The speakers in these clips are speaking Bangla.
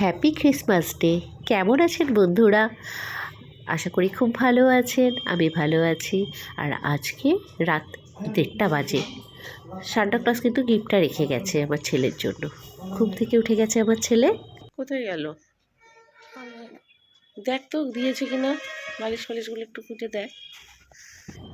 হ্যাপি ক্রিসমাস ডে কেমন আছেন বন্ধুরা? আশা করি খুব ভালো আছেন, আমি ভালো আছি। আর আজকে রাত দেড়টা বাজে। সান্টা ক্লজ কিন্তু গিফটটা রেখে গেছে আমার ছেলের জন্য। ঘুম থেকে উঠে গেছে আমার ছেলে। কোথায় গেল? দেখ তো, দিয়েছে কিনা? বালিশ ফালিশগুলো একটু খুঁজে দেখ।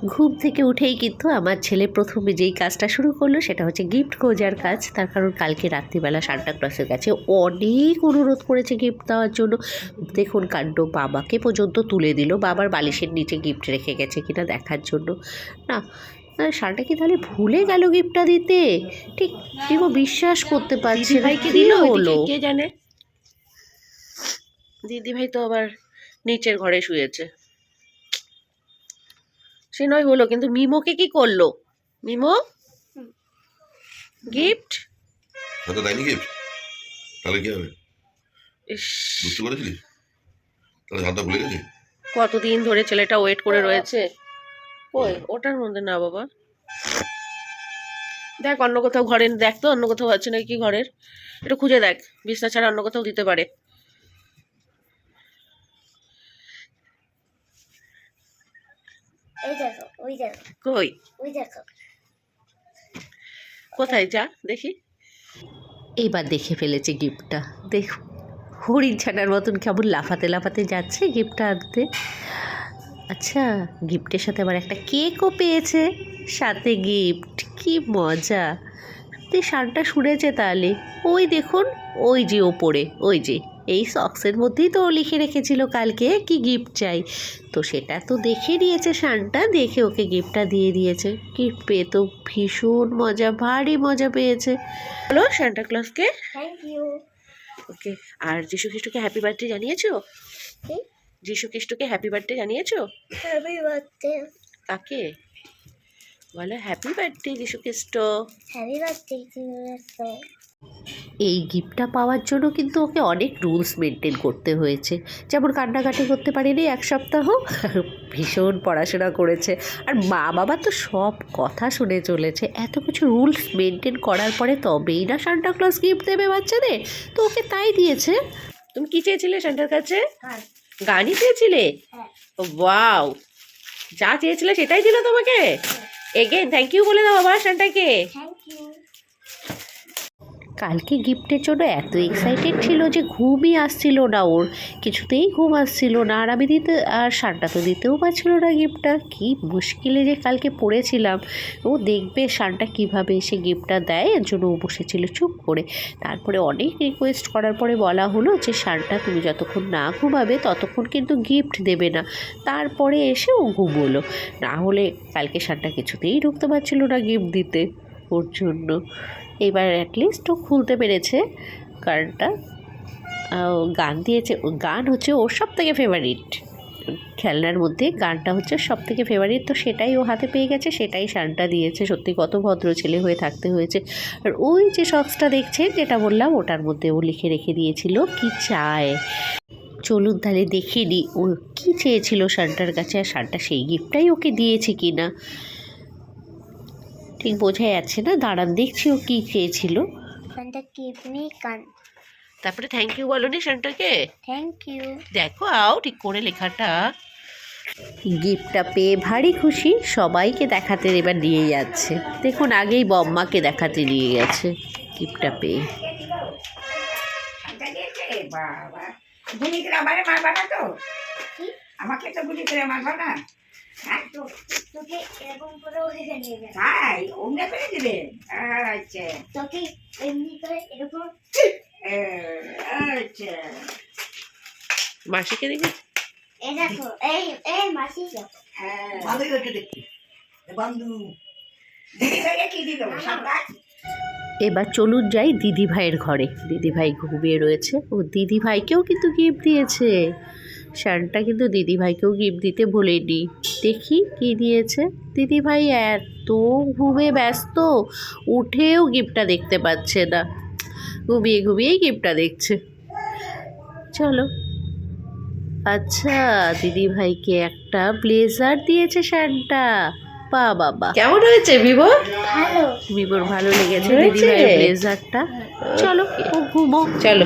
ঘুম থেকে উঠেই কিন্তু আমার ছেলে প্রথমে যেই কাজটা শুরু করল সেটা হচ্ছে গিফট খোঁজার কাজ। তার কারণ কালকে রাত্রিবেলা সান্টা ক্লসের কাছে অনেক অনুরোধ করেছে গিফট দেওয়ার জন্য। দেখুন কাণ্ড বাবাকে পর্যন্ত তুলে দিল। বাবার বালিশের নিচে গিফট রেখে গেছে কিনা দেখার জন্য। না সান্টা কি তাহলে ভুলে গেল গিফটটা দিতে? ঠিক কেউ বিশ্বাস করতে পারছি না। ভাইকে কি দিল হলো? কে জানে? দিদি ভাই তো আবার নিচের ঘরে শুয়েছে। সে নয় হলো। কিন্তু মিমোকে কি করল? মিমো? গিফট? হয়তো দেয়নি গিফট। তাহলে কি হবে? বুঝতে পেরেছিলিস তাহলে হাতটা ভুলে গেছি? কতদিন ধরে ছেলেটা ওয়েট করে রয়েছে? ওই ওটার মধ্যে না বাবা। দেখ অন্য কোথাও ঘরে দেখ তো অন্য কোথাও আছে নাকি ঘরের? একটু খুঁজে দেখ বিছনা ছাড়া অন্য কোথাও দিতে পারে। এই দেখো ওই দেখো কই? ওই দেখো কোথায়? যা দেখি। এবার দেখে ফেলেছে গিফটটা। দেখ হরিণ ছানার মতন কেমন লাফাতে লাফাতে যাচ্ছে গিফটটা আনতে। আচ্ছা গিফটের সাথে আবার একটা কেকও পেয়েছে। সাথে গিফট কি মজা। তুই শানটা শুনেছে তাহলে। ওই দেখুন ওই যে ওপরে ওই যে। এই সক্সের মধ্যেই তো ও লিখে রেখেছিল কালকে কি গিফট চাই। তো সেটা তো দেখে নিয়েছে শানটা দেখে ওকে গিফটটা দিয়ে দিয়েছে। গিফট পেয়ে তো ভীষণ মজা ভারী মজা পেয়েছে। হ্যালো সান্টা ক্লজকে। থ্যাংক ইউ ওকে আর যিশু খ্রিস্টকে হ্যাপি বার্থডে জানিয়েছো? যিশু খ্রিস্টকে হ্যাপি বার্থডে জানিয়েছো? হ্যাপি বার্থডে কাকে? বলো হ্যাপি বার্থডে যিশু খ্রিস্ট। হ্যাপি বার্থডে টু এই গিফটটা পাওয়ার জন্য কিন্তু ওকে অনেক রুলস মেনটেন করতে হয়েছে। যেমন কান্নাকাটি করতে পারিনি এক সপ্তাহ ভীষণ পড়াশোনা করেছে। আর মা বাবা তো সব কথা শুনে চলেছে। এত কিছু রুলস মেনটেন করার পরে তবেই না সান্টা ক্লজ গিফট দেবে বাচ্চাদের? তো ওকে তাই দিয়েছে। তুমি কি চেয়েছিলে সান্টার কাছে? হ্যাঁ। গানই চেয়েছিলে? হ্যাঁ। ওয়াও। যা চেয়েছিলে সেটাই দিল তোমাকে? এগেন থ্যাংক ইউ বলে দাও আবার সান্টাকে। থ্যাংক ইউ কালকে গিফটের জন্য এত এক্সাইটেড ছিল যে ঘুমই আসছিল না ওর। কিছুতেই ঘুম আসছিল না। আর আমি দিতে, আর শানটা তো দিতেও পারছিল না গিফটটা। কি মুশকিলে যে কালকে পড়েছিলাম। ও দেখবে শানটা কীভাবে এসে গিফটটা দেয়। এর জন্য ও বসেছিল চুপ করে। তারপরে অনেক রিকোয়েস্ট করার পরে বলা হলো যে শানটা তুমি যতক্ষণ না ঘুমাবে, ততক্ষণ কিন্তু গিফট দেবে না। তারপরে এসে ও ঘুমোলো। না হলে কালকে শানটা কিছুতেই ঢুকতে পারছিল না গিফট দিতে ওর জন্য। এবার অ্যাটলিস্ট ও খুলতে পেরেছে কারণটা। ও গান দিয়েছে গান হচ্ছে ওর সব থেকে ফেভারিট খেলনার মধ্যে গানটা হচ্ছে সব থেকে ফেভারিট তো সেটাই ও হাতে পেয়ে গেছে, সেটাই শানটা দিয়েছে। সত্যি কত ভদ্র ছেলে হয়ে থাকতে হয়েছে। আর ওই যে সক্সটা দেখছেন, যেটা বললাম, ওটার মধ্যে ও লিখে রেখে দিয়েছিল, কি চায়? চলুন তাহলে দেখে নিই, ও কী চেয়েছিল শানটার কাছে, আর শানটা সেই গিফটটাই ওকে দিয়েছে কি না ঠিক বোঝা যাচ্ছে না। দাঁড়ান দেখছি ও কী চেয়েছিল। মি কান তারপরে থ্যাংক ইউ বলো নি সান্টাকে থ্যাংক ইউ দেখো আও ঠিক করে লেখাটা। গিফটটা পেয়ে ভারী খুশি সবাইকে দেখাতে এবার নিয়ে যাচ্ছে। দেখুন আগেই বম্মাকে দেখাতে নিয়ে গেছে গিফটটা পেয়ে। বাবা গুলি করে আমারে মারবা না তো? আমাকে তো গুলি করে মারবা না? তোকে এরকম করে ওখানে নিয়ে যাবে তাই? অমনে করে দিবে? আচ্ছা। তোকে এমনি করে এরকম আচ্ছা। মাসিকে দেখে এই দেখো এই এই মাসি হ্যাঁ। ভালোই হয়েছে দেখতে এ দিদি ভাইয়া কি দিল? সাদা এবার চলুন যাই দিদি ভাইয়ের ঘরে। দিদি ভাই ঘুমিয়ে রয়েছে ও দিদি ভাইকেও কিন্তু গিফট দিয়েছে। শানটা কিন্তু দিদি ভাইকেও গিফট দিতে ভুলেনি। দেখি কি দিয়েছে। দিদি ভাই এত ঘুমে ব্যস্ত উঠেও গিফটটা দেখতে পাচ্ছে না। ঘুমিয়ে ঘুমিয়েই গিফটটা দেখছে। চলো। আচ্ছা দিদি ভাইকে একটা ব্লেজার দিয়েছে শানটা পা বাবা কেমন হয়েছে ভালো। বিবর ভালো লেগেছে হয়েছে? দিদি ভাইয়ের ব্লেজারটা চলো ও ঘুমো। চলো।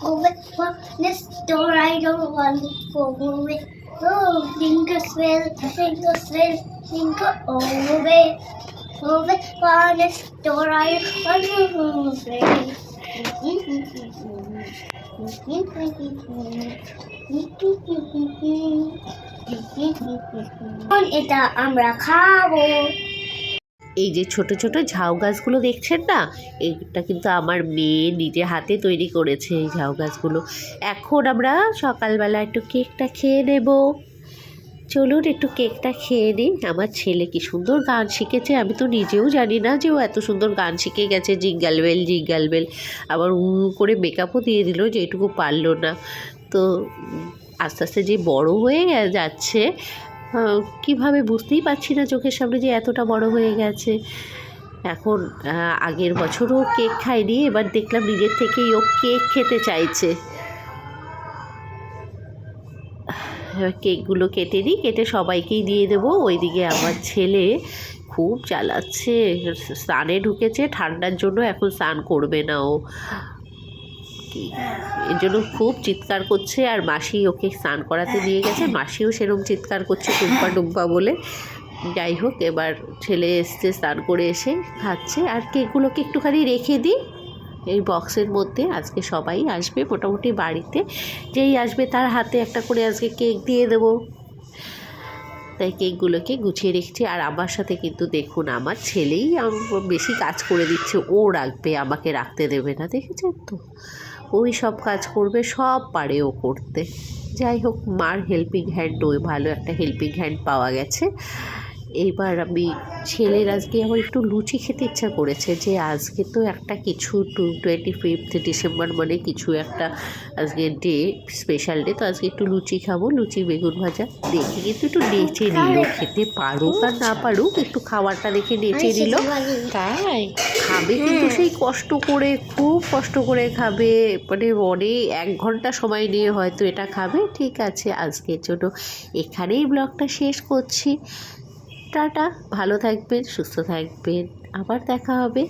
way. Over for next door, I don't want to go away. Oh, jingle bell, jingle bell, jingle all the way. Over for next door, I want to go away. এটা আমরা খাবো এই যে ছোট ছোট ঝাউ গাছগুলো দেখছেন না? এইটা কিন্তু আমার মেয়ে নিজে হাতে তৈরি করেছে এই ঝাউ গাছগুলো। এখন আমরা সকালবেলা একটু কেকটা খেয়ে নেব। চলুন একটু কেকটা খেয়ে নিই। আমার ছেলে কি সুন্দর গান শিখেছে, আমি তো নিজেও জানি না যে ও এত সুন্দর গান শিখে গেছে। Jingle bell jingle bell. আবার উ করে মেকআপও দিয়ে দিল যেটুকু পারল না। তো আস্তে আস্তে যে বড় হয়ে যাচ্ছে কীভাবে বুঝতেই পারছি না চোখের সামনে যে এতটা বড় হয়ে গেছে। এখন আগের বছরও কেক খায়নি এবার দেখলাম নিজের থেকেই ও কেক খেতে চাইছে। কেকগুলো কেটে নিই, কেটে সবাইকেই দিয়ে দেবো। ওইদিকে আমার ছেলে খুব জ্বালাচ্ছে স্নানে ঢুকেছে, ঠান্ডার জন্য এখন স্নান করবে না ও। কি? এর জন্য খুব চিৎকার করছে আর মাসি ওকে স্নান করাতে নিয়ে গেছে। মাসিও সেরকম চিৎকার করছে টুম্পা টুম্পা বলে। যাই হোক, এবার ছেলে এসছে, স্নান করে এসে খাচ্ছে। আর কেকগুলোকে একটুখানি রেখে দিই। এই বক্সের মধ্যে আজকে সবাই আসবে। মোটামুটি বাড়িতে যেই আসবে তার হাতে একটা করে আজকে কেক দিয়ে দেবো। তাই কেকগুলোকে গুছিয়ে রেখেছি। আর আমার সাথে কিন্তু দেখুন, আমার ছেলেই বেশি কাজ করে দিচ্ছে। ও রাখবে, আমাকে রাখতে দেবে না। দেখেছেন তো? ওই সব কাজ করবে, সব পারে ও করতে। যাই হোক, মার হেল্পিং হ্যান্ড ওই ভালো একটা হেল্পিং হ্যান্ড পাওয়া গেছে। এইবার আমি ছেলের আজকে আমার একটু লুচি খেতে ইচ্ছা করেছে যে আজকে তো একটা কিছু টু টোয়েন্টি ফিফথ ডিসেম্বর মানে কিছু একটা আজকে ডে স্পেশাল ডে তো আজকে একটু লুচি খাব লুচি বেগুন ভাজা দেখে কিন্তু একটু নেচে নিল। খেতে পারুক আর না পারুক একটু খাবারটা দেখে নেচে নিল। তাই? খাবে কিন্তু সেই কষ্ট করে খুব কষ্ট করে খাবে। মানে অনেক এক ঘণ্টা সময় নিয়ে হয়তো এটা খাবে। ঠিক আছে আজকের জন্য এখানেই ব্লগটা শেষ করছি। টাটা। ভালো থাকবেন সুস্থ থাকবেন। আবার দেখা হবে।